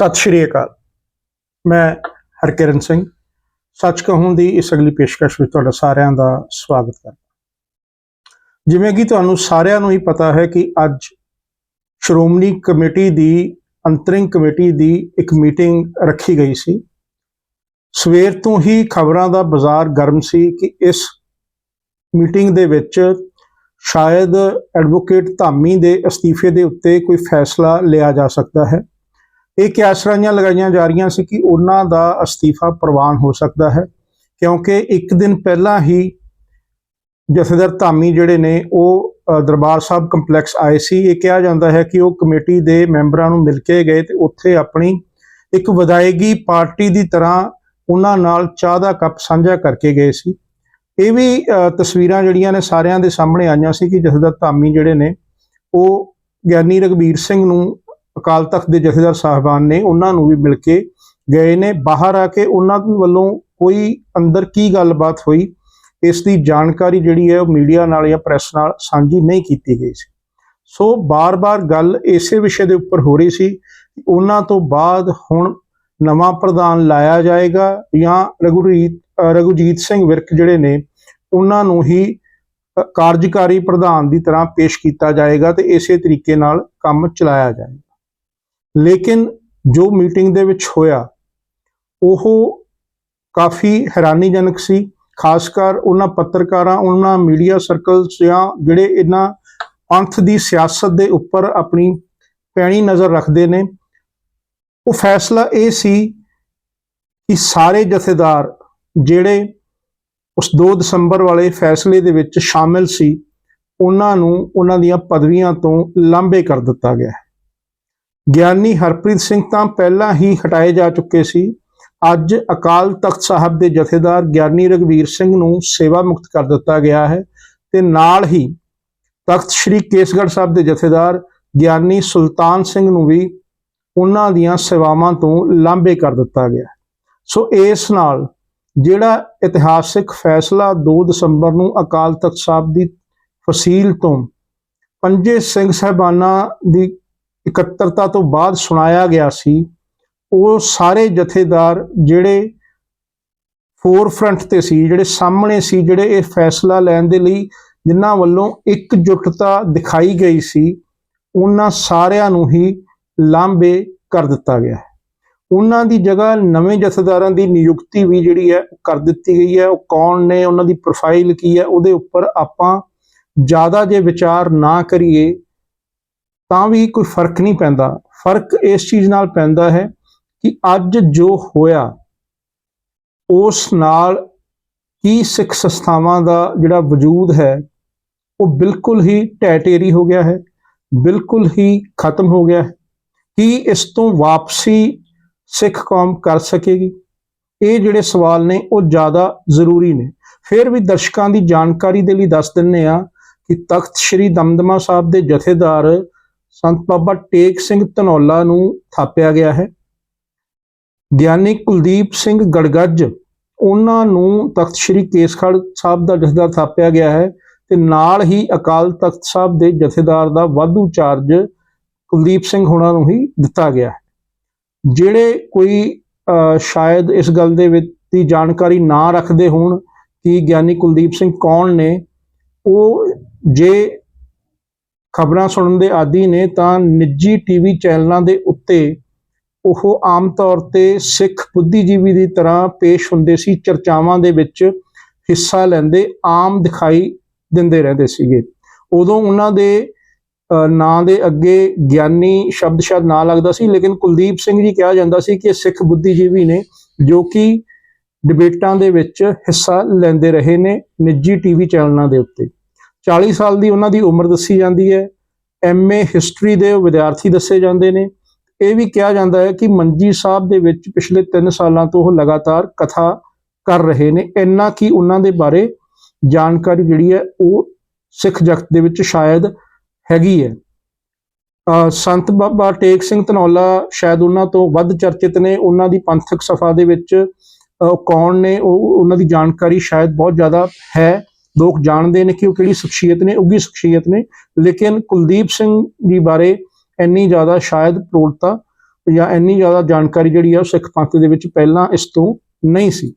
ਸਤਿ ਸ਼੍ਰੀ ਅਕਾਲ। ਮੈਂ ਹਰਕਿਰਨ ਸਿੰਘ। ਸੱਚ ਕਹੂੰ ਦੀ ਇਸ ਅਗਲੀ ਪੇਸ਼ਕਸ਼ ਵਿੱਚ ਤੁਹਾਡਾ ਸਾਰਿਆਂ ਦਾ ਸਵਾਗਤ ਕਰਦਾ ਜਿਵੇਂ ਕਿ ਤੁਹਾਨੂੰ ਸਾਰਿਆਂ ਨੂੰ ਹੀ ਪਤਾ ਹੈ ਕਿ ਅੱਜ ਸ਼੍ਰੋਮਣੀ ਕਮੇਟੀ ਦੀ, ਅੰਤਰਿੰਗ ਕਮੇਟੀ ਦੀ ਇੱਕ ਮੀਟਿੰਗ ਰੱਖੀ ਗਈ ਸੀ। ਸਵੇਰ ਤੋਂ ਹੀ ਖਬਰਾਂ ਦਾ ਬਾਜ਼ਾਰ ਗਰਮ ਸੀ ਕਿ ਇਸ ਮੀਟਿੰਗ ਦੇ ਵਿੱਚ ਸ਼ਾਇਦ ਐਡਵੋਕੇਟ ਧਾਮੀ ਦੇ ਅਸਤੀਫੇ ਦੇ ਉੱਤੇ ਕੋਈ ਫੈਸਲਾ ਲਿਆ ਜਾ ਸਕਦਾ ਹੈ। ਇਹ ਕਿਆਸਰਾਈਆਂ ਲਗਾਈਆਂ ਜਾ ਰਹੀਆਂ ਸੀ ਕਿ ਉਹਨਾਂ ਦਾ ਅਸਤੀਫਾ ਪ੍ਰਵਾਨ ਹੋ ਸਕਦਾ ਹੈ, ਕਿਉਂਕਿ ਇੱਕ ਦਿਨ ਪਹਿਲਾਂ ਹੀ ਜਥੇਦਾਰ ਧਾਮੀ ਜਿਹੜੇ ਨੇ ਉਹ ਦਰਬਾਰ ਸਾਹਿਬ ਕੰਪਲੈਕਸ ਆਏ ਸੀ। ਇਹ ਕਿਹਾ ਜਾਂਦਾ ਹੈ ਕਿ ਉਹ ਕਮੇਟੀ ਦੇ ਮੈਂਬਰਾਂ ਨੂੰ ਮਿਲ ਕੇ ਗਏ ਤੇ ਉੱਥੇ ਆਪਣੀ ਇੱਕ ਵਿਦਾਇਗੀ ਪਾਰਟੀ ਦੀ ਤਰ੍ਹਾਂ ਉਹਨਾਂ ਨਾਲ ਚਾਹ ਦਾ ਕੱਪ ਸਾਂਝਾ ਕਰਕੇ ਗਏ ਸੀ। ਇਹ ਵੀ ਤਸਵੀਰਾਂ ਜਿਹੜੀਆਂ ਨੇ ਸਾਰਿਆਂ ਦੇ ਸਾਹਮਣੇ ਆਈਆਂ ਸੀ ਕਿ ਜਥੇਦਾਰ ਧਾਮੀ ਜਿਹੜੇ ਨੇ ਉਹ ਗਿਆਨੀ ਰਗਵੀਰ ਸਿੰਘ ਨੂੰ ਅਕਾਲ ਤਖਤ ਦੇ ਜਥੇਦਾਰ ਸਾਹਿਬਾਨ ਨੇ ਉਹਨਾਂ ਨੂੰ ਵੀ ਮਿਲ ਕੇ ਗਏ ਨੇ। ਬਾਹਰ ਆ ਕੇ ਉਹਨਾਂ ਵੱਲੋਂ ਕੋਈ ਅੰਦਰ ਕੀ ਗੱਲਬਾਤ ਹੋਈ ਇਸ ਦੀ ਜਾਣਕਾਰੀ ਜਿਹੜੀ ਹੈ ਉਹ ਮੀਡੀਆ ਨਾਲ ਜਾਂ ਪ੍ਰੈਸ ਨਾਲ ਸਾਂਝੀ ਨਹੀਂ ਕੀਤੀ ਗਈ ਸੀ। ਸੋ ਬਾਰ-ਬਾਰ ਗੱਲ ਇਸੇ ਵਿਸ਼ੇ ਦੇ ਉੱਪਰ ਹੋ ਰਹੀ ਸੀ ਉਹਨਾਂ ਤੋਂ ਬਾਅਦ ਹੁਣ ਨਵਾਂ ਪ੍ਰਧਾਨ ਲਾਇਆ ਜਾਏਗਾ ਜਾਂ ਰਘੁਰੀਤ ਅ, ਰਘੁਜੀਤ ਸਿੰਘ ਵਿਰਕ ਜਿਹੜੇ ਨੇ ਉਹਨਾਂ ਨੂੰ ਹੀ ਕਾਰਜਕਾਰੀ ਪ੍ਰਧਾਨ ਦੀ ਤਰ੍ਹਾਂ ਪੇਸ਼ ਕੀਤਾ ਜਾਏਗਾ ਤੇ ਇਸੇ ਤਰੀਕੇ ਨਾਲ ਕੰਮ ਚਲਾਇਆ ਜਾਏਗਾ। ਲੇਕਿਨ ਜੋ ਮੀਟਿੰਗ ਦੇ ਵਿੱਚ ਹੋਇਆ, ਉਹ ਕਾਫੀ ਹੈਰਾਨੀਜਨਕ ਸੀ। ਖਾਸ ਕਰ ਉਹਨਾਂ ਪੱਤਰਕਾਰਾਂ, ਉਹਨਾਂ ਮੀਡੀਆ ਸਰਕਲਸ ਜਾਂ ਜਿਹੜੇ ਇਹਨਾਂ ਪੰਥ ਦੀ ਸਿਆਸਤ ਦੇ ਉੱਪਰ ਆਪਣੀ ਪੈਣੀ ਨਜ਼ਰ ਰੱਖਦੇ ਨੇ, ਉਹ ਫੈਸਲਾ ਇਹ ਸੀ ਕਿ ਸਾਰੇ ਜਥੇਦਾਰ ਜਿਹੜੇ ਉਸ 2 ਦਸੰਬਰ ਵਾਲੇ ਫੈਸਲੇ ਦੇ ਵਿੱਚ ਸ਼ਾਮਿਲ ਸੀ, ਉਹਨਾਂ ਨੂੰ ਉਹਨਾਂ ਦੀਆਂ ਪਦਵੀਆਂ ਤੋਂ ਲਾਂਭੇ ਕਰ ਦਿੱਤਾ ਗਿਆ। ਹੈ ਗਿਆਨੀ ਹਰਪ੍ਰੀਤ ਸਿੰਘ ਤਾਂ ਪਹਿਲਾਂ ਹੀ ਹਟਾਏ ਜਾ ਚੁੱਕੇ ਸੀ। ਅੱਜ ਅਕਾਲ ਤਖਤ ਸਾਹਿਬ ਦੇ ਜਥੇਦਾਰ ਗਿਆਨੀ ਰਗਵੀਰ ਸਿੰਘ ਨੂੰ ਸੇਵਾ ਮੁਕਤ ਕਰ ਦਿੱਤਾ ਗਿਆ ਹੈ ਤੇ ਨਾਲ ਹੀ ਤਖਤ ਸ੍ਰੀ ਕੇਸਗੜ੍ਹ ਸਾਹਿਬ ਦੇ ਜਥੇਦਾਰ ਗਿਆਨੀ ਸੁਲਤਾਨ ਸਿੰਘ ਨੂੰ ਵੀ ਉਹਨਾਂ ਦੀਆਂ ਸੇਵਾਵਾਂ ਤੋਂ ਲਾਂਭੇ ਕਰ ਦਿੱਤਾ ਗਿਆ ਸੋ ਇਸ ਨਾਲ ਜਿਹੜਾ ਇਤਿਹਾਸਿਕ ਫੈਸਲਾ 2 ਦਸੰਬਰ ਨੂੰ ਅਕਾਲ ਤਖਤ ਸਾਹਿਬ ਦੀ ਫਸੀਲ ਤੋਂ ਪੰਜੇ ਸਿੰਘ ਸਾਹਿਬਾਨਾਂ ਦੀ ਇਕੱਤਰਤਾ ਤੋਂ ਬਾਅਦ ਸੁਣਾਇਆ ਗਿਆ ਸੀ, ਉਹ ਸਾਰੇ ਜਥੇਦਾਰ ਜਿਹੜੇ ਫੋਰਫਰੰਟ ਤੇ ਸੀ, ਜਿਹੜੇ ਸਾਹਮਣੇ ਸੀ, ਜਿਹੜੇ ਇਹ ਫੈਸਲਾ ਲੈਣ ਦੇ ਲਈ ਜਿਨ੍ਹਾਂ ਵੱਲੋਂ ਇਕਜੁੱਟਤਾ ਦਿਖਾਈ ਗਈ ਸੀ, ਉਹਨਾਂ ਸਾਰਿਆਂ ਨੂੰ ਹੀ ਲਾਂਭੇ ਕਰ ਦਿੱਤਾ ਗਿਆ ਹੈ। ਉਹਨਾਂ ਦੀ ਜਗ੍ਹਾ ਨਵੇਂ ਜਥੇਦਾਰਾਂ ਦੀ ਨਿਯੁਕਤੀ ਵੀ ਜਿਹੜੀ ਹੈ ਕਰ ਦਿੱਤੀ ਗਈ ਹੈ। ਉਹ ਕੌਣ ਨੇ, ਉਹਨਾਂ ਦੀ ਪ੍ਰੋਫਾਈਲ ਕੀ ਹੈ, ਉਹਦੇ ਉੱਪਰ ਆਪਾਂ ਜ਼ਿਆਦਾ ਜੇ ਵਿਚਾਰ ਨਾ ਕਰੀਏ ਤਾਂ ਵੀ ਕੋਈ ਫ਼ਰਕ ਨਹੀਂ ਪੈਂਦਾ। ਫ਼ਰਕ ਇਸ ਚੀਜ਼ ਨਾਲ ਪੈਂਦਾ ਹੈ ਕਿ ਅੱਜ ਜੋ ਹੋਇਆ, ਉਸ ਨਾਲ ਕੀ ਸਿੱਖ ਸੰਸਥਾਵਾਂ ਦਾ ਜਿਹੜਾ ਵਜੂਦ ਹੈ, ਉਹ ਬਿਲਕੁਲ ਹੀ ਟੈਟੇਰੀ ਹੋ ਗਿਆ ਹੈ, ਬਿਲਕੁਲ ਹੀ ਖਤਮ ਹੋ ਗਿਆ ਹੈ। ਕੀ ਇਸ ਤੋਂ ਵਾਪਸੀ ਸਿੱਖ ਕੌਮ ਕਰ ਸਕੇਗੀ? ਇਹ ਜਿਹੜੇ ਸਵਾਲ ਨੇ, ਉਹ ਜ਼ਿਆਦਾ ਜ਼ਰੂਰੀ ਨੇ। ਫਿਰ ਵੀ ਦਰਸ਼ਕਾਂ ਦੀ ਜਾਣਕਾਰੀ ਦੇ ਲਈ ਦੱਸ ਦਿੰਨੇ ਆ ਕਿ ਤਖਤ ਸ੍ਰੀ ਦਮਦਮਾ ਸਾਹਿਬ ਦੇ ਜਥੇਦਾਰ ਸੰਤ ਬਾਬਾ ਟੇਕ ਸਿੰਘ ਧਨੌਲਾ ਨੂੰ ਥਾਪਿਆ ਗਿਆ ਹੈ। ਗਿਆਨੀ ਕੁਲਦੀਪ ਸਿੰਘ ਗੜਗੱਜ ਉਹਨਾਂ ਨੂੰ ਤਖਤ ਸ੍ਰੀ ਕੇਸਗੜ੍ਹ ਸਾਹਿਬ ਦਾ ਜਥੇਦਾਰ ਥਾਪਿਆ ਗਿਆ ਹੈ ਤੇ ਨਾਲ ਹੀ ਅਕਾਲ ਤਖਤ ਸਾਹਿਬ ਦੇ ਜਥੇਦਾਰ ਦਾ ਵਾਧੂ ਚਾਰਜ ਕੁਲਦੀਪ ਸਿੰਘ ਹੋਣਾ ਨੂੰ ਹੀ ਦਿੱਤਾ ਗਿਆ ਹੈ। ਜਿਹੜੇ ਕੋਈ ਅਹ, ਸ਼ਾਇਦ ਇਸ ਗੱਲ ਦੇ ਵਿੱਚ ਦੀ ਜਾਣਕਾਰੀ ਨਾ ਰੱਖਦੇ ਹੋਣ ਕਿ ਗਿਆਨੀ ਕੁਲਦੀਪ ਸਿੰਘ ਕੌਣ ਨੇ ਉਹ ਜੇ ਖਬਰਾਂ ਸੁਣਨ ਦੇ ਆਦੀ ਨੇ ਤਾਂ ਨਿੱਜੀ ਟੀਵੀ ਚੈਨਲਾਂ ਦੇ ਉੱਤੇ ਉਹ ਆਮ ਤੌਰ ਤੇ ਸਿੱਖ ਬੁੱਧੀਜੀਵੀ ਦੀ ਤਰ੍ਹਾਂ ਪੇਸ਼ ਹੁੰਦੇ ਸੀ, ਚਰਚਾਵਾਂ ਦੇ ਵਿੱਚ ਹਿੱਸਾ ਲੈਂਦੇ, ਆਮ ਦਿਖਾਈ ਦਿੰਦੇ ਰਹਿੰਦੇ ਸੀਗੇ। ਉਦੋਂ ਉਹਨਾਂ ਦੇ ਨਾਂ ਦੇ ਅੱਗੇ ਗਿਆਨੀ ਸ਼ਬਦ ਸ਼ਾਇਦ ਨਾ ਲੱਗਦਾ ਸੀ, ਲੇਕਿਨ ਕੁਲਦੀਪ ਸਿੰਘ ਜੀ ਕਿਹਾ ਜਾਂਦਾ ਸੀ ਕਿ ਇਹ ਸਿੱਖ ਬੁੱਧੀਜੀਵੀ ਨੇ ਜੋ ਕਿ ਡਿਬੇਟਾਂ ਦੇ ਵਿੱਚ ਹਿੱਸਾ ਲੈਂਦੇ ਰਹੇ ਨੇ ਨਿੱਜੀ ਟੀਵੀ ਚੈਨਲਾਂ ਦੇ ਉੱਤੇ। 40 ਸਾਲ ਦੀ ਉਹਨਾਂ ਦੀ ਉਮਰ ਦੱਸੀ ਜਾਂਦੀ ਹੈ। ਐਮਏ ਹਿਸਟਰੀ ਦੇ ਵਿਦਿਆਰਥੀ ਦੱਸੇ ਜਾਂਦੇ ਨੇ। ਇਹ ਵੀ ਕਿਹਾ ਜਾਂਦਾ ਹੈ ਕਿ ਮੰਜੀ ਸਾਹਿਬ ਦੇ ਵਿੱਚ ਪਿਛਲੇ 3 ਸਾਲਾਂ ਤੋਂ ਉਹ ਲਗਾਤਾਰ ਕਥਾ ਕਰ ਰਹੇ ਨੇ। ਇੰਨਾ ਕਿ ਉਹਨਾਂ ਦੇ ਬਾਰੇ ਜਾਣਕਾਰੀ ਜਿਹੜੀ ਹੈ ਉਹ ਸਿੱਖ ਜਗਤ ਦੇ ਵਿੱਚ ਸ਼ਾਇਦ ਹੈਗੀ ਹੈ। ਸੰਤ ਬਾਬਾ ਟੇਕ ਸਿੰਘ ਧਨੌਲਾ ਸ਼ਾਇਦ ਉਹਨਾਂ ਤੋਂ ਵੱਧ ਚਰਚਿਤ ਨੇ। ਉਹਨਾਂ ਦੀ ਪੰਥਕ ਸਫਾ ਦੇ ਵਿੱਚ ਕੌਣ ਨੇ, ਉਹ ਉਹਨਾਂ ਦੀ ਜਾਣਕਾਰੀ ਸ਼ਾਇਦ ਬਹੁਤ ਜ਼ਿਆਦਾ ਹੈ। ਲੋਕ ਜਾਣਦੇ ਨੇ ਕਿ ਉਹ ਕਿਹੜੀ ਸ਼ਖਸੀਅਤ ਨੇ ਉੱਗੀ ਸ਼ਖਸੀਅਤ ਨੇ, ਲੇਕਿਨ ਕੁਲਦੀਪ ਸਿੰਘ ਜੀ ਬਾਰੇ ਇੰਨੀ ਜ਼ਿਆਦਾ ਸ਼ਾਇਦ ਪ੍ਰੋੜਤਾ ਜਾਂ ਇੰਨੀ ਜ਼ਿਆਦਾ ਜਾਣਕਾਰੀ ਜਿਹੜੀ ਆ ਉਹ ਸਿੱਖ ਪੰਥ ਦੇ ਵਿੱਚ ਪਹਿਲਾਂ ਇਸ ਤੋਂ ਨਹੀਂ ਸੀ।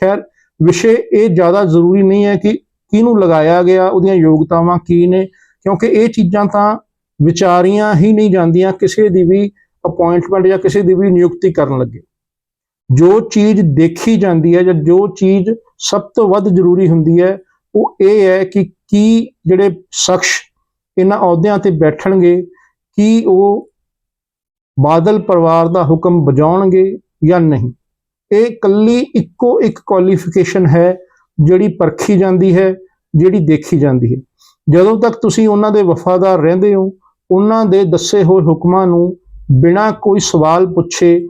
ਖੈਰ, ਵਿਸ਼ੇ ਇਹ ਜ਼ਿਆਦਾ ਜ਼ਰੂਰੀ ਨਹੀਂ ਹੈ ਕਿ ਕਿਹਨੂੰ ਲਗਾਇਆ ਗਿਆ, ਉਹਦੀਆਂ ਯੋਗਤਾਵਾਂ ਕੀ ਨੇ, ਕਿਉਂਕਿ ਇਹ ਚੀਜ਼ਾਂ ਤਾਂ ਵਿਚਾਰੀਆਂ ਹੀ ਨਹੀਂ ਜਾਂਦੀਆਂ, ਕਿਸੇ ਦੀ ਵੀ ਅਪਾਇੰਟਮੈਂਟ ਜਾਂ ਕਿਸੇ ਦੀ ਵੀ ਨਿਯੁਕਤੀ ਕਰਨ ਲੱਗੇ। ਜੋ ਚੀਜ਼ ਦੇਖੀ ਜਾਂਦੀ ਹੈ ਜਾਂ ਜੋ ਚੀਜ਼ ਸਭ ਤੋਂ ਵੱਧ ਜ਼ਰੂਰੀ ਹੁੰਦੀ ਹੈ ਉਹ ਇਹ ਹੈ ਕਿ ਕੀ ਜਿਹੜੇ ਸ਼ਖਸ ਇਹਨਾਂ ਅਹੁਦਿਆਂ ਤੇ ਬੈਠਣਗੇ, ਕੀ ਉਹ ਬਾਦਲ ਪਰਿਵਾਰ ਦਾ ਹੁਕਮ ਬਜਾਉਣਗੇ ਜਾਂ ਨਹੀਂ। ਇਹ ਕੱਲੀ ਇੱਕੋ ਇੱਕ ਕੁਆਲੀਫਿਕੇਸ਼ਨ ਹੈ ਜਿਹੜੀ ਪਰਖੀ ਜਾਂਦੀ ਹੈ, ਜਿਹੜੀ ਦੇਖੀ ਜਾਂਦੀ ਹੈ। ਜਦੋਂ ਤੱਕ ਤੁਸੀਂ ਉਹਨਾਂ ਦੇ ਵਫਾਦਾਰ ਰਹਿੰਦੇ ਹੋ, ਉਹਨਾਂ ਦੇ ਦੱਸੇ ਹੋਏ ਹੁਕਮਾਂ ਨੂੰ ਬਿਨਾਂ ਕੋਈ ਸਵਾਲ ਪੁੱਛੇ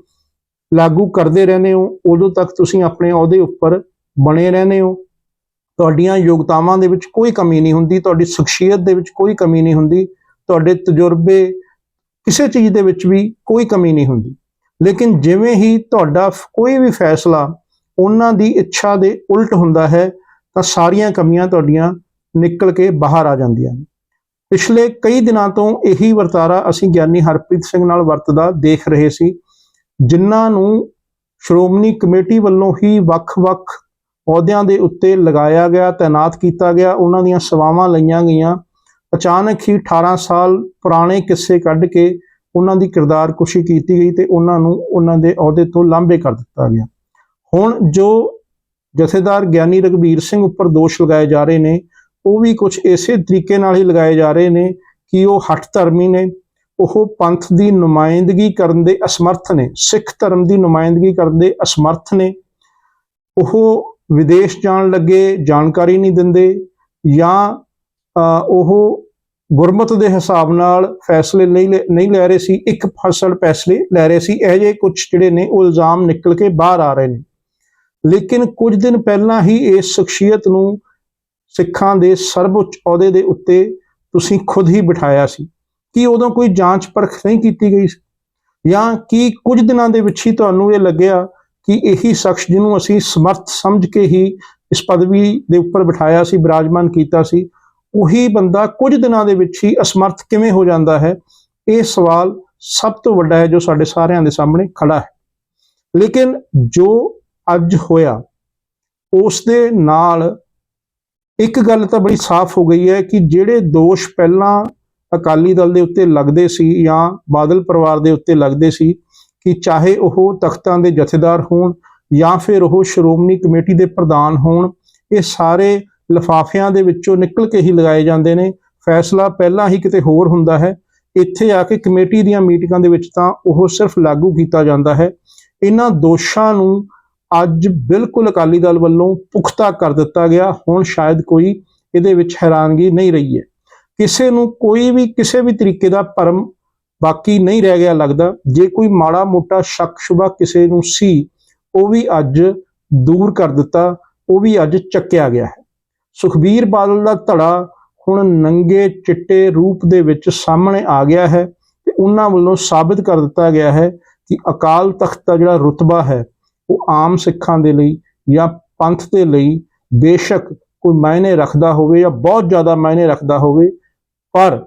ਲਾਗੂ ਕਰਦੇ ਰਹਿੰਦੇ ਹੋ, ਉਦੋਂ ਤੱਕ ਤੁਸੀਂ ਆਪਣੇ ਅਹੁਦੇ ਉੱਪਰ ਬਣੇ ਰਹਿੰਦੇ ਹੋ। ਤੁਹਾਡੀਆਂ ਯੋਗਤਾਵਾਂ ਦੇ ਵਿੱਚ ਕੋਈ ਕਮੀ ਨਹੀਂ ਹੁੰਦੀ, ਤੁਹਾਡੀ ਸ਼ਖਸੀਅਤ ਦੇ ਵਿੱਚ ਕੋਈ ਕਮੀ ਨਹੀਂ ਹੁੰਦੀ, ਤੁਹਾਡੇ ਤਜਰਬੇ ਕਿਸੇ ਚੀਜ਼ ਦੇ ਵਿੱਚ ਵੀ ਕੋਈ ਕਮੀ ਨਹੀਂ ਹੁੰਦੀ। ਲੇਕਿਨ ਜਿਵੇਂ ਹੀ ਤੁਹਾਡਾ ਕੋਈ ਵੀ ਫੈਸਲਾ ਉਹਨਾਂ ਦੀ ਇੱਛਾ ਦੇ ਉਲਟ ਹੁੰਦਾ ਹੈ, ਤਾਂ ਸਾਰੀਆਂ ਕਮੀਆਂ ਤੁਹਾਡੀਆਂ ਨਿਕਲ ਕੇ ਬਾਹਰ ਆ ਜਾਂਦੀਆਂ ਨੇ। ਪਿਛਲੇ ਕਈ ਦਿਨਾਂ ਤੋਂ ਇਹੀ ਵਰਤਾਰਾ ਅਸੀਂ ਗਿਆਨੀ ਹਰਪ੍ਰੀਤ ਸਿੰਘ ਨਾਲ ਵਰਤਦਾ ਦੇਖ ਰਹੇ ਸੀ, ਜਿਨ੍ਹਾਂ ਨੂੰ ਸ਼੍ਰੋਮਣੀ ਕਮੇਟੀ ਵੱਲੋਂ ਹੀ ਵੱਖ-ਵੱਖ ਅਹੁਦਿਆਂ ਦੇ ਉੱਤੇ ਲਗਾਇਆ ਗਿਆ ਤਾਇਨਾਤ ਕੀਤਾ ਗਿਆ, ਉਹਨਾਂ ਦੀਆਂ ਸੇਵਾਵਾਂ ਲਈਆਂ ਗਈਆਂ। ਅਚਾਨਕ ਹੀ 18 ਸਾਲ ਪੁਰਾਣੇ ਕਿੱਸੇ ਕੱਢ ਕੇ ਉਹਨਾਂ ਦੀ ਕਿਰਦਾਰ ਕੁਸ਼ੀ ਕੀਤੀ ਗਈ ਤੇ ਉਹਨਾਂ ਨੂੰ ਉਹਨਾਂ ਦੇ ਅਹੁਦੇ ਤੋਂ ਲਾਂਭੇ ਕਰ ਦਿੱਤਾ ਗਿਆ। ਹੁਣ ਜੋ ਜਥੇਦਾਰ ਗਿਆਨੀ ਰਗਵੀਰ ਸਿੰਘ ਉੱਪਰ ਦੋਸ਼ ਲਗਾਏ ਜਾ ਰਹੇ ਨੇ, ਉਹ ਵੀ ਕੁਝ ਇਸੇ ਤਰੀਕੇ ਨਾਲ ਹੀ ਲਗਾਏ ਜਾ ਰਹੇ ਨੇ ਕਿ ਉਹ ਹੱਠ ਧਰਮੀ ਨੇ। ਉਹ ਪੰਥ ਦੀ ਨੁਮਾਇੰਦਗੀ ਕਰਨ ਦੇ ਅਸਮਰਥ ਨੇ, ਸਿੱਖ ਧਰਮ ਦੀ ਨੁਮਾਇੰਦਗੀ ਕਰਨ ਦੇ ਅਸਮਰਥ ਨੇ। ਉਹ ਵਿਦੇਸ਼ ਜਾਣ ਲੱਗੇ, ਜਾਣਕਾਰੀ ਨਹੀਂ ਦਿੰਦੇ ਜਾਂ ਉਹ ਗੁਰਮਤ ਦੇ ਹਿਸਾਬ ਨਾਲ ਫੈਸਲੇ ਨਹੀਂ ਲੈ- ਨਹੀਂ ਲੈ ਰਹੇ ਸੀ, ਇੱਕ ਫਸਲ ਫੈਸਲੇ ਲੈ ਰਹੇ ਸੀ, ਇਹ ਜਿਹੇ ਕੁਝ ਜਿਹੜੇ ਨੇ ਉਹ ਇਲਜ਼ਾਮ ਨਿਕਲ ਕੇ ਬਾਹਰ ਆ ਰਹੇ ਨੇ ਲੇਕਿਨ ਕੁਝ ਦਿਨ ਪਹਿਲਾਂ ਹੀ ਇਸ ਸ਼ਖਸੀਅਤ ਨੂੰ ਸਿੱਖਾਂ ਦੇ ਸਰਵਉੱਚ ਅਹੁਦੇ ਦੇ ਉੱਤੇ ਤੁਸੀਂ ਖੁਦ ਹੀ ਬਿਠਾਇਆ ਸੀ ਕੀ ਉਦੋਂ ਕੋਈ ਜਾਂਚ ਪਰਖ ਨਹੀਂ ਕੀਤੀ ਗਈ ਸੀ? ਜਾਂ ਕੀ ਕੁਝ ਦਿਨਾਂ ਦੇ ਵਿੱਚ ਹੀ ਤੁਹਾਨੂੰ ਇਹ ਲੱਗਿਆ ਕਿ ਇਹੀ ਸ਼ਖਸ ਜਿਹਨੂੰ ਅਸੀਂ ਸਮਰਥ ਸਮਝ ਕੇ ਹੀ ਇਸ ਪਦਵੀ ਦੇ ਉੱਪਰ ਬਿਠਾਇਆ ਸੀ, ਬਿਰਾਜਮਾਨ ਕੀਤਾ ਸੀ, ਉਹੀ ਬੰਦਾ ਕੁਝ ਦਿਨਾਂ ਦੇ ਵਿੱਚ ਹੀ ਅਸਮਰਥ ਕਿਵੇਂ ਹੋ ਜਾਂਦਾ ਹੈ? ਇਹ ਸਵਾਲ ਸਭ ਤੋਂ ਵੱਡਾ ਹੈ ਜੋ ਸਾਡੇ ਸਾਰਿਆਂ ਦੇ ਸਾਹਮਣੇ ਖੜਾ ਹੈ। ਲੇਕਿਨ ਜੋ ਅੱਜ ਹੋਇਆ ਉਸ ਦੇ ਨਾਲ ਇੱਕ ਗੱਲ ਤਾਂ ਬੜੀ ਸਾਫ਼ ਹੋ ਗਈ ਹੈ ਕਿ ਜਿਹੜੇ ਦੋਸ਼ ਪਹਿਲਾਂ ਅਕਾਲੀ ਦਲ ਦੇ ਉੱਤੇ ਲੱਗਦੇ ਸੀ ਜਾਂ ਬਾਦਲ ਪਰਿਵਾਰ ਦੇ ਉੱਤੇ ਲੱਗਦੇ ਸੀ ਕਿ ਚਾਹੇ ਉਹ ਤਖਤਾਂ ਦੇ ਜਥੇਦਾਰ ਹੋਣ ਜਾਂ ਫਿਰ ਉਹ ਸ਼੍ਰੋਮਣੀ ਕਮੇਟੀ ਦੇ ਪ੍ਰਧਾਨ ਹੋਣ, ਇਹ ਸਾਰੇ ਲਿਫਾਫਿਆਂ ਦੇ ਵਿੱਚੋਂ ਨਿਕਲ ਕੇ ਹੀ ਲਗਾਏ ਜਾਂਦੇ ਨੇ। ਫੈਸਲਾ ਪਹਿਲਾਂ ਹੀ ਕਿਤੇ ਹੋਰ ਹੁੰਦਾ ਹੈ। ਇੱਥੇ ਆ ਕੇ ਕਮੇਟੀ ਦੀਆਂ ਮੀਟਿੰਗਾਂ ਦੇ ਵਿੱਚ ਤਾਂ ਉਹ ਸਿਰਫ ਲਾਗੂ ਕੀਤਾ ਜਾਂਦਾ ਹੈ। ਇਹਨਾਂ ਦੋਸ਼ਾਂ ਨੂੰ ਅੱਜ ਬਿਲਕੁਲ ਅਕਾਲੀ ਦਲ ਵੱਲੋਂ ਪੁਖਤਾ ਕਰ ਦਿੱਤਾ ਗਿਆ। ਹੁਣ ਸ਼ਾਇਦ ਕੋਈ ਇਹਦੇ ਵਿੱਚ ਹੈਰਾਨਗੀ ਨਹੀਂ ਰਹੀ ਹੈ। ਕਿਸੇ ਨੂੰ ਕੋਈ ਵੀ, ਕਿਸੇ ਵੀ ਤਰੀਕੇ ਦਾ ਭਰਮ ਬਾਕੀ ਨਹੀਂ ਰਹਿ ਗਿਆ ਲੱਗਦਾ। ਜੇ ਕੋਈ ਮਾੜਾ ਮੋਟਾ ਸ਼ੱਕ ਸ਼ੁਬਾ ਕਿਸੇ ਨੂੰ ਸੀ, ਉਹ ਵੀ ਅੱਜ ਦੂਰ ਕਰ ਦਿੱਤਾ, ਉਹ ਵੀ ਅੱਜ ਚੱਕਿਆ ਗਿਆ ਹੈ। ਸੁਖਬੀਰ ਬਾਦਲ ਦਾ ਧੜਾ ਹੁਣ ਨੰਗੇ ਚਿੱਟੇ ਰੂਪ ਦੇ ਵਿੱਚ ਸਾਹਮਣੇ ਆ ਗਿਆ ਹੈ ਤੇ ਉਹਨਾਂ ਵੱਲੋਂ ਸਾਬਿਤ ਕਰ ਦਿੱਤਾ ਗਿਆ ਹੈ ਕਿ ਅਕਾਲ ਤਖਤ ਦਾ ਜਿਹੜਾ ਰੁਤਬਾ ਹੈ, ਉਹ ਆਮ ਸਿੱਖਾਂ ਦੇ ਲਈ ਜਾਂ ਪੰਥ ਦੇ ਲਈ ਬੇਸ਼ੱਕ ਕੋਈ ਮਾਇਨੇ ਰੱਖਦਾ ਹੋਵੇ ਜਾਂ ਬਹੁਤ ਜ਼ਿਆਦਾ ਮਾਇਨੇ ਰੱਖਦਾ ਹੋਵੇ, ਪਰ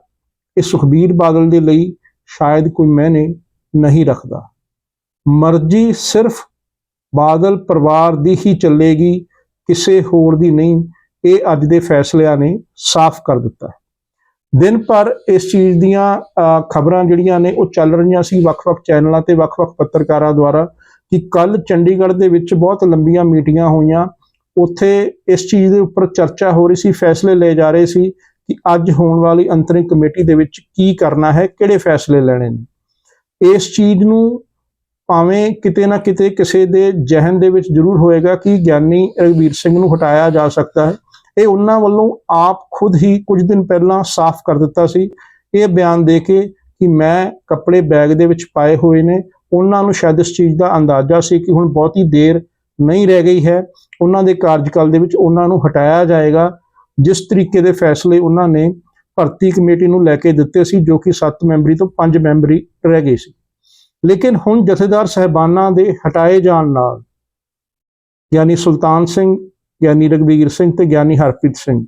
ਇਹ ਸੁਖਬੀਰ ਬਾਦਲ ਦੇ ਲਈ ਸ਼ਾਇਦ ਕੋਈ ਮਾਇਨੇ ਨਹੀਂ ਰੱਖਦਾ। ਮਰਜ਼ੀ ਸਿਰਫ ਬਾਦਲ ਪਰਿਵਾਰ ਦੀ ਹੀ ਚੱਲੇਗੀ, ਕਿਸੇ ਹੋਰ ਦੀ ਨਹੀਂ। ਇਹ ਅੱਜ ਦੇ ਫੈਸਲਿਆਂ ਨੇ ਸਾਫ਼ ਕਰ ਦਿੱਤਾ। ਹੈ ਦਿਨ ਪਰ ਇਸ ਚੀਜ਼ ਦੀਆਂ ਖਬਰਾਂ ਜਿਹੜੀਆਂ ਨੇ, ਉਹ ਚੱਲ ਰਹੀਆਂ ਸੀ ਵੱਖ-ਵੱਖ ਚੈਨਲਾਂ ਤੇ ਵੱਖ-ਵੱਖ ਪੱਤਰਕਾਰਾਂ ਦੁਆਰਾ ਕਿ ਕੱਲ ਚੰਡੀਗੜ੍ਹ ਦੇ ਵਿੱਚ ਬਹੁਤ ਲੰਬੀਆਂ ਮੀਟਿੰਗਾਂ ਹੋਈਆਂ। ਉੱਥੇ ਇਸ ਚੀਜ਼ ਦੇ ਉੱਪਰ ਚਰਚਾ ਹੋ ਰਹੀ ਸੀ, ਫੈਸਲੇ ਲਏ ਜਾ ਰਹੇ ਸੀ। ਕਿ ਅੱਜ ਹੋਣ ਵਾਲੀ ਅੰਤਰਿੰਗ ਕਮੇਟੀ ਦੇ ਵਿੱਚ ਕੀ ਕਰਨਾ ਹੈ, ਕਿਹੜੇ ਫੈਸਲੇ ਲੈਣੇ ਨੇ। ਇਸ ਚੀਜ਼ ਨੂੰ ਭਾਵੇਂ ਕਿਤੇ ਨਾ ਕਿਤੇ ਕਿਸੇ ਦੇ ਜਹਨ ਦੇ ਵਿੱਚ ਜ਼ਰੂਰ ਹੋਏਗਾ ਕਿ ਗਿਆਨੀ ਰਘਵੀਰ ਸਿੰਘ ਨੂੰ ਹਟਾਇਆ ਜਾ ਸਕਦਾ ਹੈ। ਇਹ ਉਹਨਾਂ ਵੱਲੋਂ ਆਪ ਖੁਦ ਹੀ ਕੁਝ ਦਿਨ ਪਹਿਲਾਂ ਸਾਫ਼ ਕਰ ਦਿੱਤਾ ਸੀ। ਇਹ ਬਿਆਨ ਦੇ ਕੇ ਕਿ ਮੈਂ ਕੱਪੜੇ ਬੈਗ ਦੇ ਵਿੱਚ ਪਾਏ ਹੋਏ ਨੇ। ਉਹਨਾਂ ਨੂੰ ਸ਼ਾਇਦ ਇਸ ਚੀਜ਼ ਦਾ ਅੰਦਾਜ਼ਾ ਸੀ ਕਿ ਹੁਣ ਬਹੁਤੀ ਦੇਰ ਨਹੀਂ ਰਹਿ ਗਈ ਹੈ। ਉਹਨਾਂ ਦੇ ਕਾਰਜਕਾਲ ਦੇ ਵਿੱਚ ਉਹਨਾਂ ਨੂੰ ਹਟਾਇਆ ਜਾਏਗਾ। ਜਿਸ ਤਰੀਕੇ ਦੇ ਫੈਸਲੇ ਉਹਨਾਂ ਨੇ ਭਰਤੀ ਕਮੇਟੀ ਨੂੰ ਲੈ ਕੇ ਦਿੱਤੇ ਸੀ, ਜੋ ਕਿ 7 ਮੈਂਬਰੀ ਤੋਂ 5 ਮੈਂਬਰੀ ਰਹਿ ਗਈ ਸੀ ਲੇਕਿਨ ਹੁਣ ਜਥੇਦਾਰ ਸਹਿਬਾਨਾਂ ਦੇ ਹਟਾਏ ਜਾਣ ਨਾਲ ਯਾਨੀ ਸੁਲਤਾਨ ਸਿੰਘ, ਗਿਆਨੀ ਰਗਵੀਰ ਸਿੰਘ ਤੇ ਗਿਆਨੀ ਹਰਪ੍ਰੀਤ ਸਿੰਘ,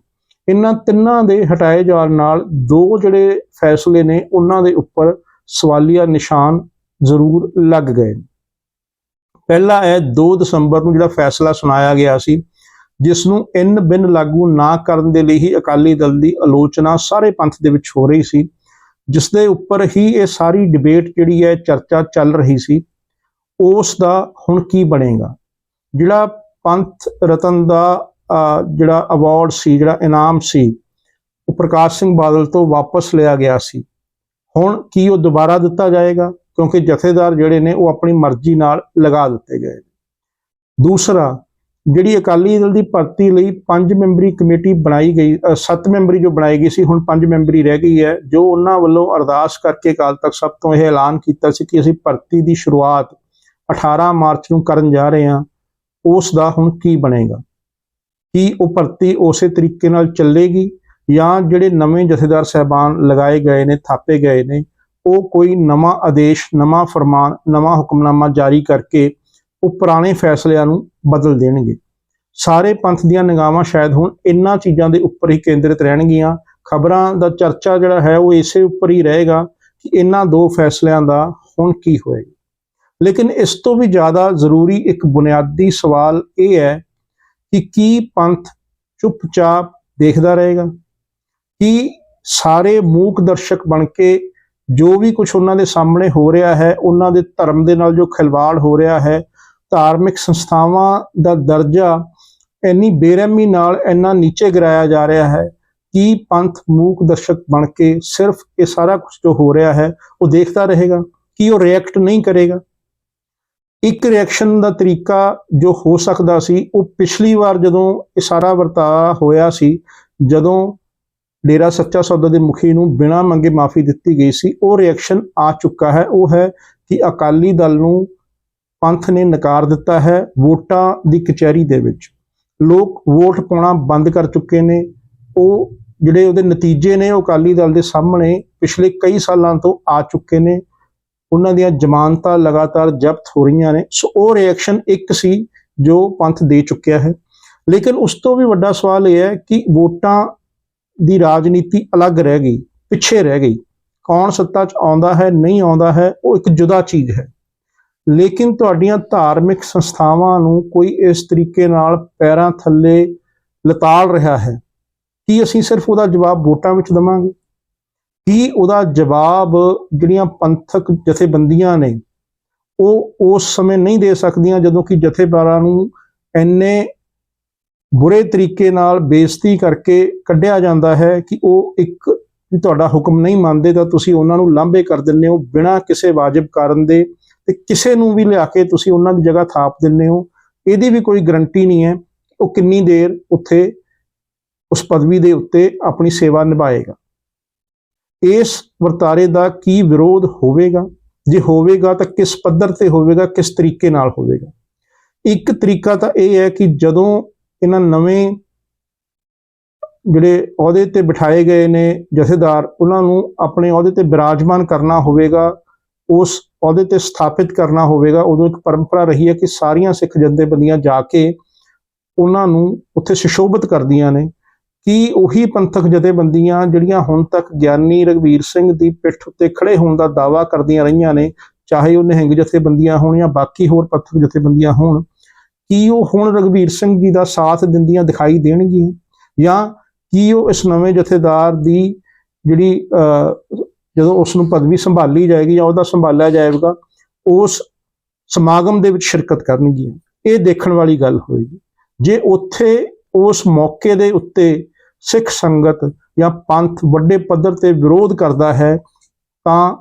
ਇਹਨਾਂ ਤਿੰਨਾਂ ਦੇ ਹਟਾਏ ਜਾਣ ਨਾਲ ਦੋ ਜਿਹੜੇ ਫੈਸਲੇ ਨੇ, ਉਹਨਾਂ ਦੇ ਉੱਪਰ ਸਵਾਲੀਆ ਨਿਸ਼ਾਨ ਜ਼ਰੂਰ ਲੱਗ ਗਏ ਨੇ। ਪਹਿਲਾ ਹੈ 2 ਦਸੰਬਰ ਨੂੰ ਜਿਹੜਾ ਫੈਸਲਾ ਸੁਣਾਇਆ ਗਿਆ ਸੀ ਜਿਸ ਨੂੰ ਇਨ ਬਿਨ ਲਾਗੂ ਨਾ ਕਰਨ ਦੇ ਲਈ ਹੀ ਅਕਾਲੀ ਦਲ ਦੀ ਆਲੋਚਨਾ ਸਾਰੇ ਪੰਥ ਦੇ ਵਿੱਚ ਹੋ ਰਹੀ ਸੀ ਜਿਸ ਦੇ ਉੱਪਰ ਹੀ ਇਹ ਸਾਰੀ ਡਿਬੇਟ ਜਿਹੜੀ ਹੈ, ਚਰਚਾ ਚੱਲ ਰਹੀ ਸੀ, ਉਸ ਦਾ ਹੁਣ ਕੀ ਬਣੇਗਾ? ਜਿਹੜਾ ਪੰਥ ਰਤਨ ਦਾ ਜਿਹੜਾ ਅਵਾਰਡ ਸੀ, ਜਿਹੜਾ ਇਨਾਮ ਸੀ, ਉਹ ਪ੍ਰਕਾਸ਼ ਸਿੰਘ ਬਾਦਲ ਤੋਂ ਵਾਪਸ ਲਿਆ ਗਿਆ ਸੀ। ਹੁਣ ਕੀ ਉਹ ਦੁਬਾਰਾ ਦਿੱਤਾ ਜਾਏਗਾ? ਕਿਉਂਕਿ ਜਥੇਦਾਰ ਜਿਹੜੇ ਨੇ, ਉਹ ਆਪਣੀ ਮਰਜ਼ੀ ਨਾਲ ਲਗਾ ਦਿੱਤੇ ਗਏ ਦੂਸਰਾ ਜਿਹੜੀ ਅਕਾਲੀ ਦਲ ਦੀ ਭਰਤੀ ਲਈ ਪੰਜ ਮੈਂਬਰੀ ਕਮੇਟੀ ਬਣਾਈ ਗਈ ਅ, ਸੱਤ ਮੈਂਬਰੀ ਜੋ ਬਣਾਈ ਗਈ ਸੀ ਹੁਣ ਪੰਜ ਮੈਂਬਰੀ ਰਹਿ ਗਈ ਹੈ ਜੋ ਉਹਨਾਂ ਵੱਲੋਂ ਅਰਦਾਸ ਕਰਕੇ ਅਕਾਲ ਤਖਤ ਸਭ ਤੋਂ ਇਹ ਐਲਾਨ ਕੀਤਾ ਸੀ ਕਿ ਅਸੀਂ ਭਰਤੀ ਦੀ ਸ਼ੁਰੂਆਤ 18 ਮਾਰਚ ਨੂੰ ਕਰਨ ਜਾ ਰਹੇ ਹਾਂ ਉਸ ਦਾ ਹੁਣ ਕੀ ਬਣੇਗਾ? ਕੀ ਉਹ ਭਰਤੀ ਉਸੇ ਤਰੀਕੇ ਨਾਲ ਚੱਲੇਗੀ ਜਾਂ ਜਿਹੜੇ ਨਵੇਂ ਜਥੇਦਾਰ ਸਹਿਬਾਨ ਲਗਾਏ ਗਏ ਨੇ ਥਾਪੇ ਗਏ ਨੇ ਉਹ ਕੋਈ ਨਵਾਂ ਆਦੇਸ਼ ਨਵਾਂ ਫਰਮਾਨ ਨਵਾਂ ਹੁਕਮਨਾਮਾ ਜਾਰੀ ਕਰਕੇ ਉਹ ਪੁਰਾਣੇ ਫੈਸਲਿਆਂ ਨੂੰ ਬਦਲ ਦੇਣਗੇ। ਸਾਰੇ ਪੰਥ ਦੀਆਂ ਨਿਗਾਹਾਂ ਸ਼ਾਇਦ ਹੁਣ ਇਨ੍ਹਾਂ ਚੀਜ਼ਾਂ ਦੇ ਉੱਪਰ ਹੀ ਕੇਂਦਰਿਤ ਰਹਿਣਗੀਆਂ। ਖਬਰਾਂ ਦਾ ਚਰਚਾ ਜਿਹੜਾ ਹੈ ਉਹ ਇਸੇ ਉੱਪਰ ਹੀ ਰਹੇਗਾ ਕਿ ਇਹਨਾਂ ਦੋ ਫੈਸਲਿਆਂ ਦਾ ਹੁਣ ਕੀ ਹੋਏਗਾ। ਲੇਕਿਨ ਇਸ ਤੋਂ ਵੀ ਜ਼ਿਆਦਾ ਜ਼ਰੂਰੀ ਇੱਕ ਬੁਨਿਆਦੀ ਸਵਾਲ ਇਹ ਹੈ ਕਿ ਕੀ ਪੰਥ ਚੁੱਪਚਾਪ ਦੇਖਦਾ ਰਹੇਗਾ? ਕਿ ਸਾਰੇ ਮੂਕ ਦਰਸ਼ਕ ਬਣ ਕੇ ਜੋ ਵੀ ਕੁਝ ਉਹਨਾਂ ਦੇ ਸਾਹਮਣੇ ਹੋ ਰਿਹਾ ਹੈ ਉਹਨਾਂ ਦੇ ਧਰਮ ਦੇ ਨਾਲ ਜੋ ਖਿਲਵਾੜ ਹੋ ਰਿਹਾ ਹੈ ਧਾਰਮਿਕ ਸੰਸਥਾਵਾਂ ਦਾ ਦਰਜਾ ਇੰਨੀ ਬੇਰਹਿਮੀ ਨਾਲ ਇੰਨਾ ਨੀਚੇ ਗਿਰਾਇਆ ਜਾ ਰਿਹਾ ਹੈ ਕਿ ਪੰਥ ਮੂਕ ਦਰਸ਼ਕ ਬਣ ਕੇ ਸਿਰਫ ਇਹ ਸਾਰਾ ਕੁਝ ਜੋ ਹੋ ਰਿਹਾ ਹੈ, ਉਹ ਦੇਖਦਾ ਰਹੇਗਾ ਕਿ ਉਹ ਰਿਐਕਟ ਨਹੀਂ ਕਰੇਗਾ। ਇੱਕ ਰਿਐਕਸ਼ਨ ਦਾ ਤਰੀਕਾ ਜੋ ਹੋ ਸਕਦਾ ਸੀ, ਉਹ ਪਿਛਲੀ ਵਾਰ ਜਦੋਂ ਇਹ ਸਾਰਾ ਵਰਤਾਰਾ ਹੋਇਆ ਸੀ, ਜਦੋਂ ਡੇਰਾ ਸੱਚਾ ਸੌਦਾ ਦੇ ਮੁਖੀ ਨੂੰ ਬਿਨਾਂ ਮੰਗੇ ਮਾਫੀ ਦਿੱਤੀ ਗਈ ਸੀ, ਉਹ ਰਿਐਕਸ਼ਨ ਆ ਚੁੱਕਾ ਹੈ। ਉਹ ਹੈ ਕਿ ਅਕਾਲੀ ਦਲ ਨੂੰ ਪੰਥ ਨੇ ਨਕਾਰ ਦਿੱਤਾ ਹੈ ਵੋਟਾਂ ਦੀ ਕਚਹਿਰੀ ਦੇ ਵਿੱਚ। ਲੋਕ ਵੋਟ ਪਾਉਣਾ ਬੰਦ ਕਰ ਚੁੱਕੇ ਨੇ। ਉਹ ਜਿਹੜੇ ਉਹਦੇ ਨਤੀਜੇ ਨੇ, ਉਹ ਅਕਾਲੀ ਦਲ ਦੇ ਸਾਹਮਣੇ ਪਿਛਲੇ ਕਈ ਸਾਲਾਂ ਤੋਂ ਆ ਚੁੱਕੇ ਨੇ। ਉਹਨਾਂ ਦੀਆਂ ਜ਼ਮਾਨਤਾਂ ਲਗਾਤਾਰ ਜ਼ਬਤ ਹੋ ਰਹੀਆਂ ਨੇ। ਸੋ ਉਹ ਰਿਐਕਸ਼ਨ ਇੱਕ ਸੀ ਜੋ ਪੰਥ ਦੇ ਚੁੱਕਿਆ ਹੈ। ਲੇਕਿਨ ਉਸ ਤੋਂ ਵੀ ਵੱਡਾ ਸਵਾਲ ਇਹ ਹੈ ਕਿ ਵੋਟਾਂ ਦੀ ਰਾਜਨੀਤੀ ਅਲੱਗ ਰਹਿ ਗਈ, ਪਿੱਛੇ ਰਹਿ ਗਈ। ਕੌਣ ਸੱਤਾ 'ਚ ਆਉਂਦਾ ਹੈ, ਨਹੀਂ ਆਉਂਦਾ ਹੈ, ਉਹ ਇੱਕ ਜੁਦਾ ਚੀਜ਼ ਹੈ। ਲੇਕਿਨ ਤੁਹਾਡੀਆਂ ਧਾਰਮਿਕ ਸੰਸਥਾਵਾਂ ਨੂੰ ਕੋਈ ਇਸ ਤਰੀਕੇ ਨਾਲ ਪੈਰਾਂ ਥੱਲੇ ਲਤਾੜ ਰਿਹਾ ਹੈ? ਕੀ ਅਸੀਂ ਸਿਰਫ ਉਹਦਾ ਜਵਾਬ ਵੋਟਾਂ ਵਿੱਚ ਦਵਾਂਗੇ? ਕੀ ਉਹਦਾ ਜਵਾਬ ਜਿਹੜੀਆਂ ਪੰਥਕ ਜਥੇਬੰਦੀਆਂ ਨੇ, ਉਹ ਉਸ ਸਮੇਂ ਨਹੀਂ ਦੇ ਸਕਦੀਆਂ ਜਦੋਂ ਕਿ ਜਥੇਦਾਰਾਂ ਨੂੰ ਇੰਨੇ ਬੁਰੇ ਤਰੀਕੇ ਨਾਲ ਬੇਇੱਜ਼ਤੀ ਕਰਕੇ ਕੱਢਿਆ ਜਾਂਦਾ ਹੈ ਕਿ ਉਹ ਇੱਕ ਤੁਹਾਡਾ ਹੁਕਮ ਨਹੀਂ ਮੰਨਦੇ ਤਾਂ ਤੁਸੀਂ ਉਹਨਾਂ ਨੂੰ ਲਾਂਭੇ ਕਰ ਦਿੰਦੇ ਹੋ ਬਿਨਾਂ ਕਿਸੇ ਵਾਜਬ ਕਾਰਨ ਦੇ ਤੇ ਕਿਸੇ ਨੂੰ ਵੀ ਲਿਆ ਕੇ ਤੁਸੀਂ ਉਹਨਾਂ ਦੀ ਜਗ੍ਹਾ ਥਾਪ ਦਿੰਦੇ ਹੋ, ਇਹਦੀ ਵੀ ਕੋਈ ਗਰੰਟੀ ਨਹੀਂ ਹੈ, ਉਹ ਕਿੰਨੀ ਦੇਰ ਉੱਥੇ ਉਸ ਪਦਵੀ ਦੇ ਉੱਤੇ ਆਪਣੀ ਸੇਵਾ ਨਿਭਾਏਗਾ। ਇਸ ਵਰਤਾਰੇ ਦਾ ਕੀ ਵਿਰੋਧ ਹੋਵੇਗਾ? ਜੇ ਹੋਵੇਗਾ ਤਾਂ ਕਿਸ ਪੱਧਰ ਤੇ ਹੋਵੇਗਾ, ਕਿਸ ਤਰੀਕੇ ਨਾਲ ਹੋਵੇਗਾ? ਇੱਕ ਤਰੀਕਾ ਤਾਂ ਇਹ ਹੈ ਕਿ ਜਦੋਂ ਇਹਨਾਂ ਨਵੇਂ ਜਿਹੜੇ ਅਹੁਦੇ ਤੇ ਬਿਠਾਏ ਗਏ ਨੇ ਜਥੇਦਾਰ, ਉਹਨਾਂ ਨੂੰ ਆਪਣੇ ਅਹੁਦੇ ਤੇ ਬਿਰਾਜਮਾਨ ਕਰਨਾ ਹੋਵੇਗਾ ਉਸ ਅਹੁਦੇ ਤੇ ਸਥਾਪਿਤ ਕਰਨਾ ਹੋਵੇਗਾ ਉਦੋਂ ਇੱਕ ਪਰੰਪਰਾ ਰਹੀ ਹੈ ਕਿ ਸਾਰੀਆਂ ਸਿੱਖ ਜਥੇਬੰਦੀਆਂ ਜਾ ਕੇ ਉਹਨਾਂ ਨੂੰ ਉੱਥੇ ਸੁਸ਼ੋਭਿਤ ਕਰਦੀਆਂ ਨੇ। ਕਿ ਉਹੀ ਪੰਥਕ ਜਥੇਬੰਦੀਆਂ ਜਿਹੜੀਆਂ ਹੁਣ ਤੱਕ ਗਿਆਨੀ ਰਗਵੀਰ ਸਿੰਘ ਦੀ ਪਿੱਠ ਉੱਤੇ ਖੜੇ ਹੋਣ ਦਾ ਦਾਵਾ ਕਰਦੀਆਂ ਰਹੀਆਂ ਨੇ ਚਾਹੇ ਉਹ ਨਿਹੰਗ ਜਥੇਬੰਦੀਆਂ ਹੋਣ ਜਾਂ ਬਾਕੀ ਹੋਰ ਪੰਥਕ ਜਥੇਬੰਦੀਆਂ ਹੋਣ ਕੀ ਉਹ ਹੁਣ ਰਗਵੀਰ ਸਿੰਘ ਜੀ ਦਾ ਸਾਥ ਦਿੰਦੀਆਂ ਦਿਖਾਈ ਦੇਣਗੀਆਂ? ਜਾਂ ਕੀ ਉਹ ਇਸ ਨਵੇਂ ਜਥੇਦਾਰ ਦੀ ਜਿਹੜੀ ਅਹ, ਜਦੋਂ ਉਸ ਨੂੰ ਪਦਵੀ ਸੰਭਾਲੀ ਜਾਏਗੀ ਜਾਂ ਉਹਦਾ ਸੰਭਾਲਿਆ ਜਾਏਗਾ, ਉਸ ਸਮਾਗਮ ਦੇ ਵਿੱਚ ਸ਼ਿਰਕਤ ਕਰਨਗੀਆਂ। ਇਹ ਦੇਖਣ ਵਾਲੀ ਗੱਲ ਹੋਏਗੀ। ਜੇ ਉੱਥੇ ਉਸ ਮੌਕੇ ਦੇ ਉੱਤੇ ਸਿੱਖ ਸੰਗਤ ਜਾਂ ਪੰਥ ਵੱਡੇ ਪੱਧਰ ਤੇ ਵਿਰੋਧ ਕਰਦਾ ਹੈ, ਤਾਂ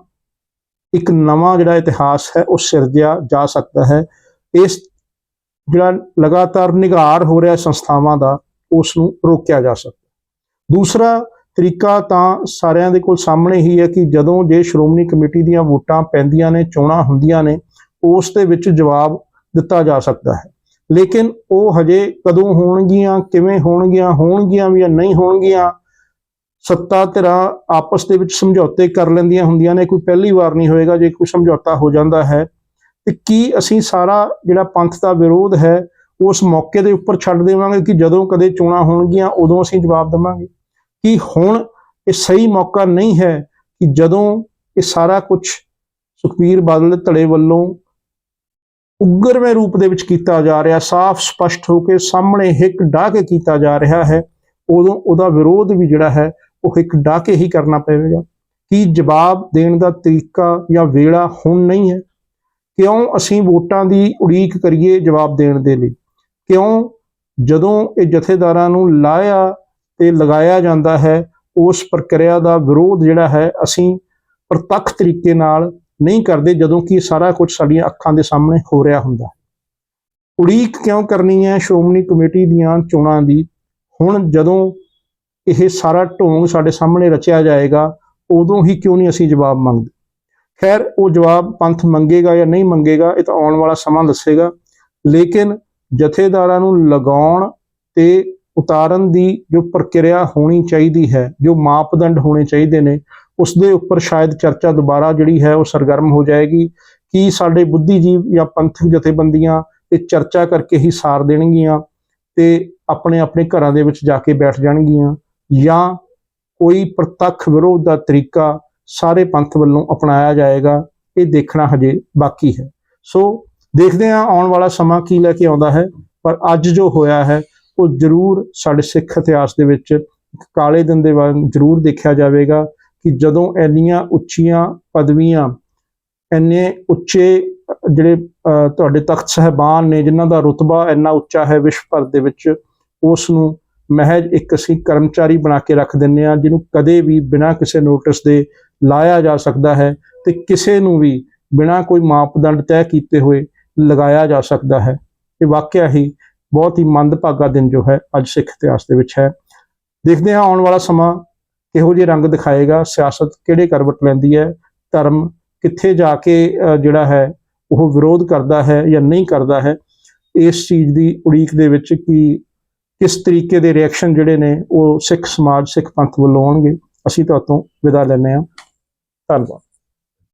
ਇੱਕ ਨਵਾਂ ਜਿਹੜਾ ਇਤਿਹਾਸ ਹੈ, ਉਹ ਸਿਰਜਿਆ ਜਾ ਸਕਦਾ ਹੈ। ਇਸ ਜਿਹੜਾ ਲਗਾਤਾਰ ਨਿਗਾਰ ਹੋ ਰਿਹਾ ਸੰਸਥਾਵਾਂ ਦਾ, ਉਸ ਨੂੰ ਰੋਕਿਆ ਜਾ ਸਕਦਾ। ਦੂਸਰਾ ਤਰੀਕਾ ਤਾਂ ਸਾਰਿਆਂ ਦੇ ਕੋਲ ਸਾਹਮਣੇ ਹੀ ਹੈ ਕਿ ਜਦੋਂ ਜੇ ਸ਼੍ਰੋਮਣੀ ਕਮੇਟੀ ਦੀਆਂ ਵੋਟਾਂ ਪੈਂਦੀਆਂ ਨੇ, ਚੋਣਾਂ ਹੁੰਦੀਆਂ ਨੇ, ਉਸ ਦੇ ਵਿੱਚ ਜਵਾਬ ਦਿੱਤਾ ਜਾ ਸਕਦਾ ਹੈ। ਲੇਕਿਨ ਉਹ ਹਜੇ ਕਦੋਂ ਹੋਣਗੀਆਂ, ਕਿਵੇਂ ਹੋਣਗੀਆਂ ਹੋਣਗੀਆਂ ਵੀ ਜਾਂ ਨਹੀਂ ਹੋਣਗੀਆਂ, ਸੱਤਾ ਧਿਰਾਂ ਆਪਸ ਦੇ ਵਿੱਚ ਸਮਝੌਤੇ ਕਰ ਲੈਂਦੀਆਂ ਹੁੰਦੀਆਂ ਨੇ, ਕੋਈ ਪਹਿਲੀ ਵਾਰ ਨਹੀਂ ਹੋਏਗਾ ਜੇ ਕੋਈ ਸਮਝੌਤਾ ਹੋ ਜਾਂਦਾ ਹੈ। ਤੇ ਕੀ ਅਸੀਂ ਸਾਰਾ ਜਿਹੜਾ ਪੰਥ ਦਾ ਵਿਰੋਧ ਹੈ, ਉਸ ਮੌਕੇ ਦੇ ਉੱਪਰ ਛੱਡ ਦੇਵਾਂਗੇ ਕਿ ਜਦੋਂ ਕਦੇ ਚੋਣਾਂ ਹੋਣਗੀਆਂ, ਉਦੋਂ ਅਸੀਂ ਜਵਾਬ ਦੇਵਾਂਗੇ? ਕਿ ਹੁਣ ਇਹ ਸਹੀ ਮੌਕਾ ਨਹੀਂ ਹੈ ਕਿ ਜਦੋਂ ਇਹ ਸਾਰਾ ਕੁਝ ਸੁਖਬੀਰ ਬਾਦਲ ਧੜੇ ਵੱਲੋਂ ਉਗਰਵੇਂ ਰੂਪ ਦੇ ਵਿੱਚ ਕੀਤਾ ਜਾ ਰਿਹਾ, ਸਾਫ਼ ਸਪਸ਼ਟ ਹੋ ਕੇ ਸਾਹਮਣੇ ਹਿੱਕ ਡਾਹ ਕੇ ਕੀਤਾ ਜਾ ਰਿਹਾ ਹੈ, ਉਦੋਂ ਉਹਦਾ ਵਿਰੋਧ ਵੀ ਜਿਹੜਾ ਹੈ, ਉਹ ਹਿੱਕ ਡਾਹ ਕੇ ਹੀ ਕਰਨਾ ਪਵੇਗਾ। ਕੀ ਜਵਾਬ ਦੇਣ ਦਾ ਤਰੀਕਾ ਜਾਂ ਵੇਲਾ ਹੁਣ ਨਹੀਂ ਹੈ? ਕਿਉਂ ਅਸੀਂ ਵੋਟਾਂ ਦੀ ਉਡੀਕ ਕਰੀਏ ਜਵਾਬ ਦੇਣ ਦੇ ਲਈ? ਕਿਉਂ ਜਦੋਂ ਇਹ ਜਥੇਦਾਰਾਂ ਨੂੰ ਲਾਇਆ ਤੇ ਲਗਾਇਆ ਜਾਂਦਾ ਹੈ, ਉਸ ਪ੍ਰਕਿਰਿਆ ਦਾ ਵਿਰੋਧ ਜਿਹੜਾ ਹੈ ਅਸੀਂ ਪ੍ਰਤੱਖ ਤਰੀਕੇ ਨਾਲ ਨਹੀਂ ਕਰਦੇ ਜਦੋਂ ਕਿ ਸਾਰਾ ਕੁਝ ਸਾਡੀਆਂ ਅੱਖਾਂ ਦੇ ਸਾਹਮਣੇ ਹੋ ਰਿਹਾ ਹੁੰਦਾ। ਹੈ ਉਡੀਕ ਕਿਉਂ ਕਰਨੀ ਹੈ ਸ਼੍ਰੋਮਣੀ ਕਮੇਟੀ ਦੀਆਂ ਚੋਣਾਂ ਦੀ? ਹੁਣ ਜਦੋਂ ਇਹ ਸਾਰਾ ਢੋਂਗ ਸਾਡੇ ਸਾਹਮਣੇ ਰਚਿਆ ਜਾਏਗਾ, ਉਦੋਂ ਹੀ ਕਿਉਂ ਨਹੀਂ ਅਸੀਂ ਜਵਾਬ ਮੰਗਦੇ? ਖੈਰ, ਉਹ ਜਵਾਬ ਪੰਥ ਮੰਗੇਗਾ ਜਾਂ ਨਹੀਂ ਮੰਗੇਗਾ, ਇਹ ਤਾਂ ਆਉਣ ਵਾਲਾ ਸਮਾਂ ਦੱਸੇਗਾ। ਲੇਕਿਨ ਜਥੇਦਾਰਾਂ ਨੂੰ ਲਗਾਉਣ ਤੇ ਉਤਾਰਨ ਦੀ ਜੋ ਪ੍ਰਕਿਰਿਆ ਹੋਣੀ ਚਾਹੀਦੀ ਹੈ, ਜੋ ਮਾਪਦੰਡ ਹੋਣੇ ਚਾਹੀਦੇ ਨੇ ਉਸ ਦੇ ਉੱਪਰ ਸ਼ਾਇਦ ਚਰਚਾ ਦੁਬਾਰਾ ਜਿਹੜੀ ਹੈ ਉਹ ਸਰਗਰਮ ਹੋ ਜਾਏਗੀ ਕਿ ਸਾਡੇ ਬੁੱਧੀਜੀਵ ਜਾਂ ਪੰਥਕ ਜਥੇਬੰਦੀਆਂ ਇਹ ਚਰਚਾ ਕਰਕੇ ਹੀ ਸਾਰ ਦੇਣਗੀਆਂ ਤੇ ਆਪਣੇ ਆਪਣੇ ਘਰਾਂ ਦੇ ਵਿੱਚ ਜਾ ਕੇ ਬੈਠ ਜਾਣਗੀਆਂ ਜਾਂ ਕੋਈ ਪ੍ਰਤੱਖ ਵਿਰੋਧ ਦਾ ਤਰੀਕਾ ਸਾਰੇ ਪੰਥ ਵੱਲੋਂ ਅਪਣਾਇਆ ਜਾਏਗਾ, ਇਹ ਦੇਖਣਾ ਹਜੇ ਬਾਕੀ ਹੈ। ਸੋ ਦੇਖਦੇ ਹਾਂ ਆਉਣ ਵਾਲਾ ਸਮਾਂ ਕੀ ਲੈ ਕੇ ਆਉਂਦਾ ਹੈ, ਪਰ ਅੱਜ ਜੋ ਹੋਇਆ ਹੈ ਉਹ ਜ਼ਰੂਰ ਸਾਡੇ ਸਿੱਖ ਇਤਿਹਾਸ ਦੇ ਵਿੱਚ ਕਾਲੇ ਦਿਨ ਦੇ ਵਾਂਗ ਜ਼ਰੂਰ ਦੇਖਿਆ ਜਾਵੇਗਾ ਕਿ ਜਦੋਂ ਇੰਨੀਆਂ ਉੱਚੀਆਂ ਪਦਵੀਆਂ ਇੰਨੇ ਉੱਚੇ ਜਿਹੜੇ ਅ, ਤੁਹਾਡੇ ਤਖਤ ਸਹਿਬਾਨ ਨੇ ਜਿਨ੍ਹਾਂ ਦਾ ਰੁਤਬਾ ਇੰਨਾ ਉੱਚਾ ਹੈ ਵਿਸ਼ਵ ਭਰ ਦੇ ਵਿੱਚ ਉਸ ਨੂੰ ਮਹਿਜ ਇੱਕ ਅਸੀਂ ਕਰਮਚਾਰੀ ਬਣਾ ਕੇ ਰੱਖ ਦਿੰਨੇ ਆ ਜਿਹਨੂੰ ਕਦੇ ਵੀ ਬਿਨਾਂ ਕਿਸੇ ਨੋਟਿਸ ਦੇ ਲਾਇਆ ਜਾ ਸਕਦਾ ਹੈ ਤੇ ਕਿਸੇ ਨੂੰ ਵੀ ਬਿਨਾਂ ਕੋਈ ਮਾਪਦੰਡ ਤੈਅ ਕੀਤੇ ਹੋਏ ਲਗਾਇਆ ਜਾ ਸਕਦਾ ਹੈ। ਇਹ ਵਾਕਿਆ ਹੀ ਬਹੁਤ ਹੀ ਮੰਦਭਾਗਾ ਦਿਨ ਜੋ ਹੈ ਅੱਜ ਸਿੱਖ ਇਤਿਹਾਸ ਦੇ ਵਿੱਚ ਹੈ। ਦੇਖਦੇ ਹਾਂ ਆਉਣ ਵਾਲਾ ਸਮਾਂ ਕਿਹੋ ਜਿਹੇ ਰੰਗ ਦਿਖਾਏਗਾ, ਸਿਆਸਤ ਕਿਹੜੇ ਕਰਵਟ ਲੈਂਦੀ ਹੈ, ਧਰਮ ਕਿੱਥੇ ਜਾ ਕੇ ਜਿਹੜਾ ਹੈ, ਉਹ ਵਿਰੋਧ ਕਰਦਾ ਹੈ ਜਾਂ ਨਹੀਂ ਕਰਦਾ ਹੈ, ਇਸ ਚੀਜ਼ ਦੀ ਉਡੀਕ ਦੇ ਵਿੱਚ ਕੀ, ਕਿਸ ਤਰੀਕੇ ਦੇ ਰਿਐਕਸ਼ਨ ਜਿਹੜੇ ਨੇ ਉਹ ਸਿੱਖ ਸਮਾਜ, ਸਿੱਖ ਪੰਥ ਵੱਲੋਂ ਆਉਣਗੇ, ਅਸੀਂ ਤੁਹਾਤੋਂ ਵਿਦਾ ਲੈਂਦੇ ਹਾਂ। ਧੰਨਵਾਦ।